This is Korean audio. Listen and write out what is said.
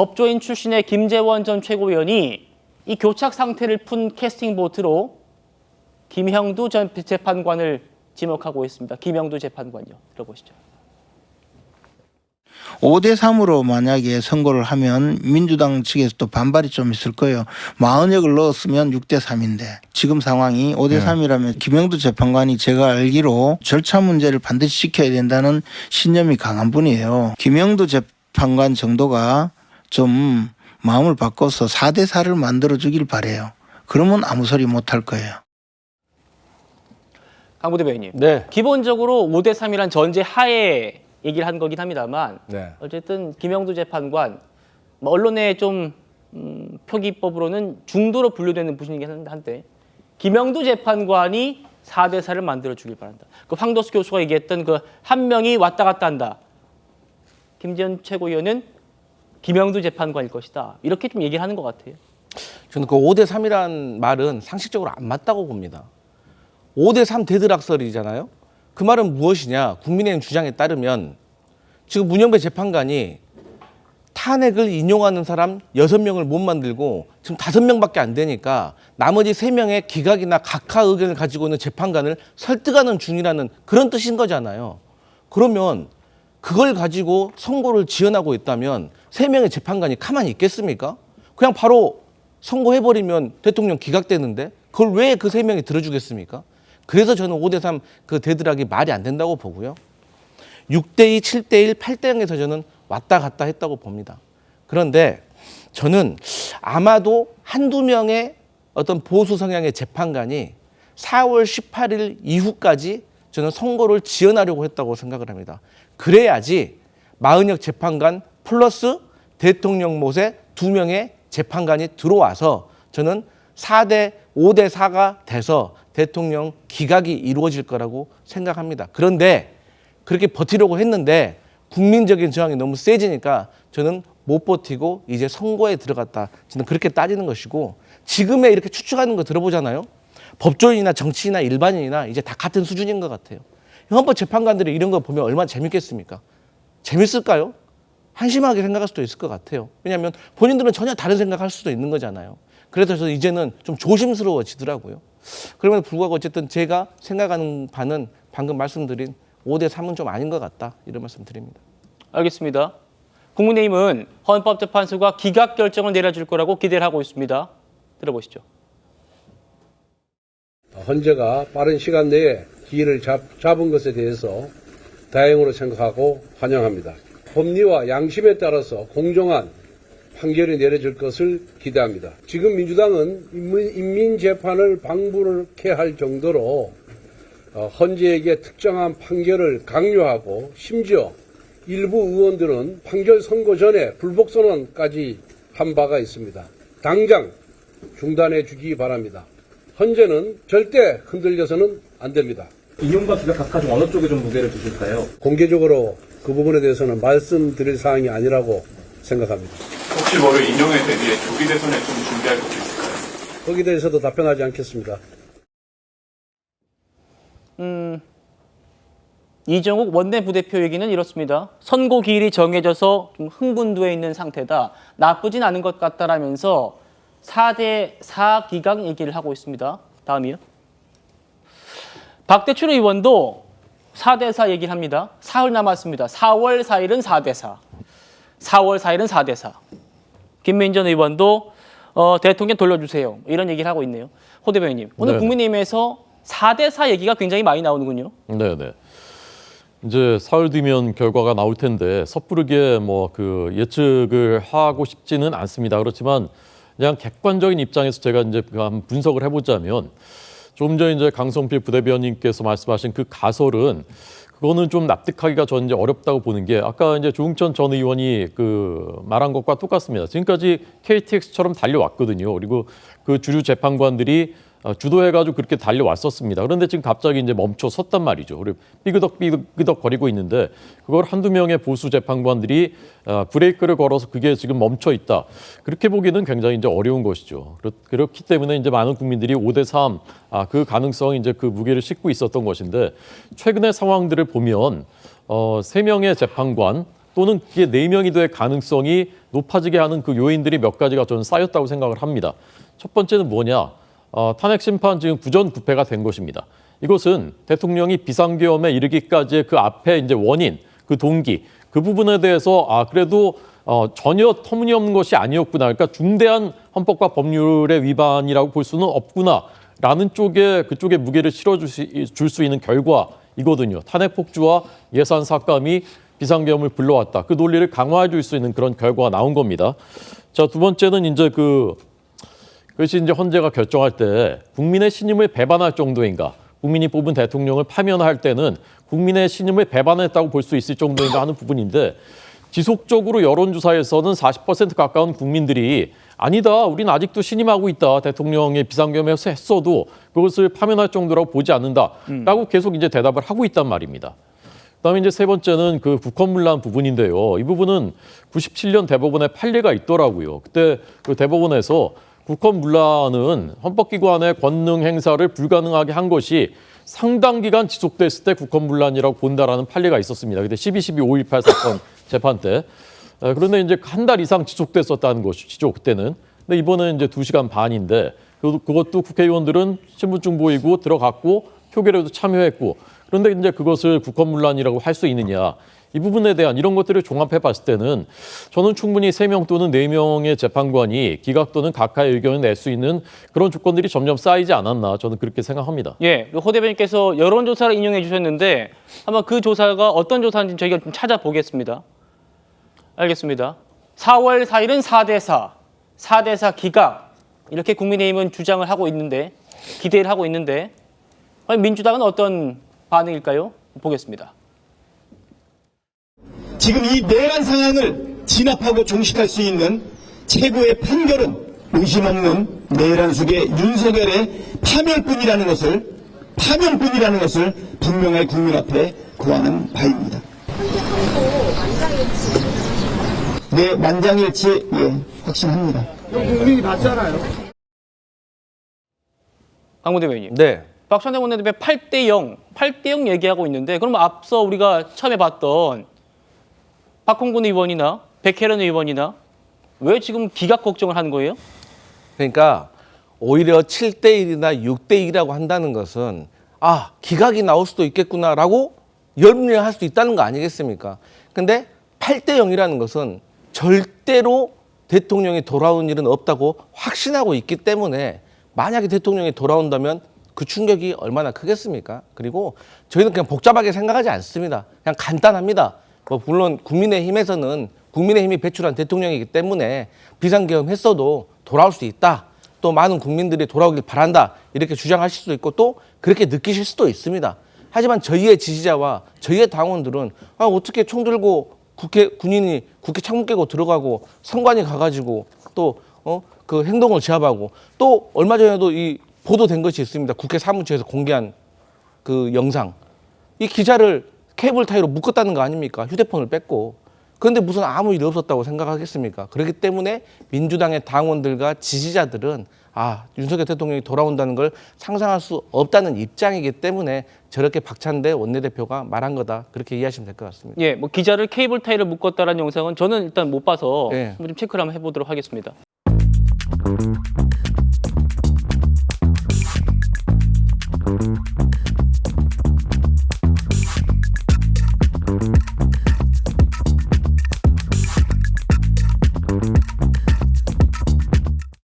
법조인 출신의 김재원 전 최고위원이 이 교착 상태를 푼 캐스팅 보트로 김형두 전 재판관을 지목하고 있습니다. 김형두 재판관요. 들어보시죠. 5대 3으로 만약에 선고를 하면 민주당 측에서도 반발이 좀 있을 거예요. 마흔역을 넣었으면 6대 3인데 지금 상황이 5대 3이라면 김영두 재판관이 제가 알기로 절차 문제를 반드시 지켜야 된다는 신념이 강한 분이에요. 김영두 재판관 정도가 좀 마음을 바꿔서 4대 4를 만들어 주길 바래요. 그러면 아무 소리 못 할 거예요. 강부대 배우님. 네. 기본적으로 5대 3이란 전제 하에 얘기를 한 거긴 합니다만 네. 어쨌든 김영두 재판관 뭐 언론의 좀 음, 표기법으로는 중도로 분류되는 분이긴 한데 김영두 재판관이 4대 4를 만들어 주길 바란다. 그 황도수 교수가 얘기했던 그 한 명이 왔다 갔다 한다. 김재현 최고위원은 김영두 재판관일 것이다. 이렇게 좀 얘기를 하는 것 같아요. 저는 그 5대 3이란 말은 상식적으로 안 맞다고 봅니다. 5대 3 대드락설이잖아요. 그 말은 무엇이냐? 국민의힘 주장에 따르면 지금 문영배 재판관이 탄핵을 인용하는 사람 6명을 못 만들고 지금 5명밖에 안 되니까 나머지 3명의 기각이나 각하 의견을 가지고 있는 재판관을 설득하는 중이라는 그런 뜻인 거잖아요. 그러면 그걸 가지고 선고를 지연하고 있다면 3명의 재판관이 가만히 있겠습니까? 그냥 바로 선고해버리면 대통령 기각되는데 그걸 왜 그 세 명이 들어주겠습니까? 그래서 저는 5대3 그 대드락이 말이 안 된다고 보고요. 6대2, 7대1, 8대0에서 저는 왔다 갔다 했다고 봅니다. 그런데 저는 아마도 한두 명의 어떤 보수 성향의 재판관이 4월 18일 이후까지 저는 선고를 지연하려고 했다고 생각을 합니다. 그래야지 마은혁 재판관 플러스 대통령 못에 두 명의 재판관이 들어와서 저는 4대 5대 4가 돼서 대통령 기각이 이루어질 거라고 생각합니다. 그런데 그렇게 버티려고 했는데 국민적인 저항이 너무 세지니까 저는 못 버티고 이제 선거에 들어갔다. 저는 그렇게 따지는 것이고 지금의 이렇게 추측하는 거 들어보잖아요. 법조인이나 정치인이나 일반인이나 이제 다 같은 수준인 것 같아요. 헌법 재판관들이 이런 거 보면 얼마나 재밌겠습니까? 재밌을까요? 한심하게 생각할 수도 있을 것 같아요. 왜냐하면 본인들은 전혀 다른 생각할 수도 있는 거잖아요. 그래서 저는 이제는 좀 조심스러워지더라고요. 그럼에도 불구하고 어쨌든 제가 생각하는 바는 방금 말씀드린 5대 3은 좀 아닌 것 같다 이런 말씀 드립니다. 알겠습니다. 국민의힘은 헌법재판소가 기각 결정을 내려줄 거라고 기대를 하고 있습니다. 들어보시죠. 헌재가 빠른 시간 내에 기일을 잡, 잡은 것에 대해서 다행으로 생각하고 환영합니다. 법리와 양심에 따라서 공정한 판결이 내려질 것을 기대합니다. 지금 민주당은 인민- 인민재판을 방불케 할 정도로 어, 헌재에게 특정한 판결을 강요하고 심지어 일부 의원들은 판결 선고 전에 불복 선언까지 한 바가 있습니다. 당장 중단해 주기 바랍니다. 헌재는 절대 흔들려서는 안 됩니다. 인용과 기각 각각 중 어느 쪽에 좀 무게를 두실까요? 공개적으로 그 부분에 대해서는 말씀드릴 사항이 아니라고 생각합니다. 혹시 뭐를 인용에 대비해 조기 대선에 좀 준비할 것도 있을까요? 거기에 대해서도 답변하지 않겠습니다. 이정욱 원내 부대표 얘기는 이렇습니다. 선고 기일이 정해져서 좀 흥분돼 있는 상태다. 나쁘진 않은 것 같다라면서 4대 4 기각 얘기를 하고 있습니다. 다음이요. 박대출 의원도 4대 4 얘기를 합니다. 사흘 남았습니다. 4월 4일은 4대 4. 4월 4일은 4대 4. 김민 전 의원도 어, 대통령 돌려주세요. 이런 얘기를 하고 있네요. 호 대변인님, 오늘 네. 국민의힘에서 4대 4 얘기가 굉장히 많이 나오는군요. 네네. 이제 사흘 뒤면 결과가 나올 텐데 섣부르게 뭐 그 예측을 하고 싶지는 않습니다. 그렇지만 그냥 객관적인 입장에서 제가 이제 그 한번 분석을 해보자면 좀 전에 이제 강성필 부대변인께서 말씀하신 그 가설은 그거는 좀 납득하기가 저는 이제 어렵다고 보는 게 아까 이제 조응천 전 의원이 그 말한 것과 똑같습니다. 지금까지 KTX처럼 달려왔거든요. 그리고 그 주류 재판관들이 어, 주도해가지고 그렇게 달려왔었습니다. 그런데 지금 갑자기 이제 멈춰 섰단 말이죠. 그리고 삐그덕 삐그덕 거리고 있는데 그걸 한두 명의 보수 재판관들이 어, 브레이크를 걸어서 그게 지금 멈춰 있다. 그렇게 보기는 굉장히 이제 어려운 것이죠. 그렇- 그렇기 때문에 이제 많은 국민들이 5대 3, 아, 그 가능성 이제 그 무게를 싣고 있었던 것인데 최근의 상황들을 보면 어, 세 명의 재판관 또는 그게 네명이 될 가능성이 높아지게 하는 그 요인들이 몇 가지가 저는 쌓였다고 생각을 합니다. 첫 번째는 뭐냐? 어, 탄핵 심판 지금 부전부패가 된 것입니다. 이것은 대통령이 비상계엄에 이르기까지의 그 앞에 이제 원인, 그 동기, 그 부분에 대해서 아 그래도 어, 전혀 터무니없는 것이 아니었구나. 그러니까 중대한 헌법과 법률의 위반이라고 볼 수는 없구나라는 쪽에 그쪽에 무게를 실어줄 수 있는 결과이거든요. 탄핵 폭주와 예산 삭감이 비상계엄을 불러왔다. 그 논리를 강화해 줄 수 있는 그런 결과가 나온 겁니다. 자, 두 번째는 이제 그 그것이 이제 헌재가 결정할 때 국민의 신임을 배반할 정도인가, 국민이 뽑은 대통령을 파면할 때는 국민의 신임을 배반했다고 볼 수 있을 정도인가 하는 부분인데 지속적으로 여론조사에서는 40% 가까운 국민들이 아니다, 우리는 아직도 신임하고 있다, 대통령의 비상겸에서 했어도 그것을 파면할 정도라고 보지 않는다라고 계속 이제 대답을 하고 있단 말입니다. 그다음에 이제 세 번째는 그 국헌문란 부분인데요. 이 부분은 97년 대법원에 판례가 있더라고요. 그때 그 대법원에서 국헌문란은 헌법기관의 권능 행사를 불가능하게 한 것이 상당 기간 지속됐을 때 국헌 문란이라고 본다라는 판례가 있었습니다. 그때 12.12.5.18 사건 재판 때. 에, 그런데 이제 한 달 이상 지속됐었다는 것이죠, 그때는. 근데 이번은 이제 두시간 반인데 그- 그것도 국회의원들은 신분증 보이고 들어갔고 표결에도 참여했고 그런데 이제 그것을 국헌 문란이라고 할 수 있느냐. 이 부분에 대한 이런 것들을 종합해 봤을 때는 저는 충분히 세 명 또는 네명의 재판관이 기각 또는 각하의 의견을 낼 수 있는 그런 조건들이 점점 쌓이지 않았나 저는 그렇게 생각합니다. 예, 호 대변인께서 여론조사를 인용해 주셨는데 한번 그 조사가 어떤 조사인지 저희가 좀 찾아보겠습니다. 알겠습니다. 4월 4일은 4대4, 4대4 기각 이렇게 국민의힘은 주장을 하고 있는데 기대를 하고 있는데 민주당은 어떤 반응일까요? 보겠습니다. 지금 이 내란 상황을 진압하고 종식할 수 있는 최고의 판결은 의심 없는 내란 속의 윤석열의 파멸뿐이라는 것을 파멸뿐이라는 것을 분명히 국민 앞에 고하는 바입니다. 네, 만장일치 예, 확신합니다. 강모 대변인. 네. 박찬대 원내대표 8대 0, 8대 0 얘기하고 있는데 그럼 앞서 우리가 처음에 봤던 박홍근 의원이나 백혜련 의원이나 왜 지금 기각 걱정을 하는 거예요? 그러니까 오히려 7대 1이나 6대 1이라고 한다는 것은 아 기각이 나올 수도 있겠구나라고 염려할 수 있다는 거 아니겠습니까? 근데 8대 0이라는 것은 절대로 대통령이 돌아온 일은 없다고 확신하고 있기 때문에 만약에 대통령이 돌아온다면 그 충격이 얼마나 크겠습니까? 그리고 저희는 그냥 복잡하게 생각하지 않습니다. 그냥 간단합니다. 뭐 물론 국민의힘에서는 국민의힘이 배출한 대통령이기 때문에 비상계엄 했어도 돌아올 수 있다. 또 많은 국민들이 돌아오길 바란다. 이렇게 주장하실 수도 있고 또 그렇게 느끼실 수도 있습니다. 하지만 저희의 지지자와 저희의 당원들은 아, 어떻게 총 들고 국회 군인이 국회 창문 깨고 들어가고 선관위 가가지고 또 어 그 행동을 제압하고 또 얼마 전에도 이 보도된 것이 있습니다. 국회 사무처에서 공개한 그 영상. 이 기자를 케이블 타이로 묶었다는 거 아닙니까? 휴대폰을 뺐고. 그런데 무슨 아무 일 없었다고 생각하겠습니까? 그렇기 때문에 민주당의 당원들과 지지자들은 아, 윤석열 대통령이 돌아온다는 걸 상상할 수 없다는 입장이기 때문에 저렇게 박찬대 원내대표가 말한 거다. 그렇게 이해하시면 될 것 같습니다. 예, 뭐 기자를 케이블 타이를 묶었다라는 영상은 저는 일단 못 봐서 예. 한번 좀 체크를 한번 해보도록 하겠습니다.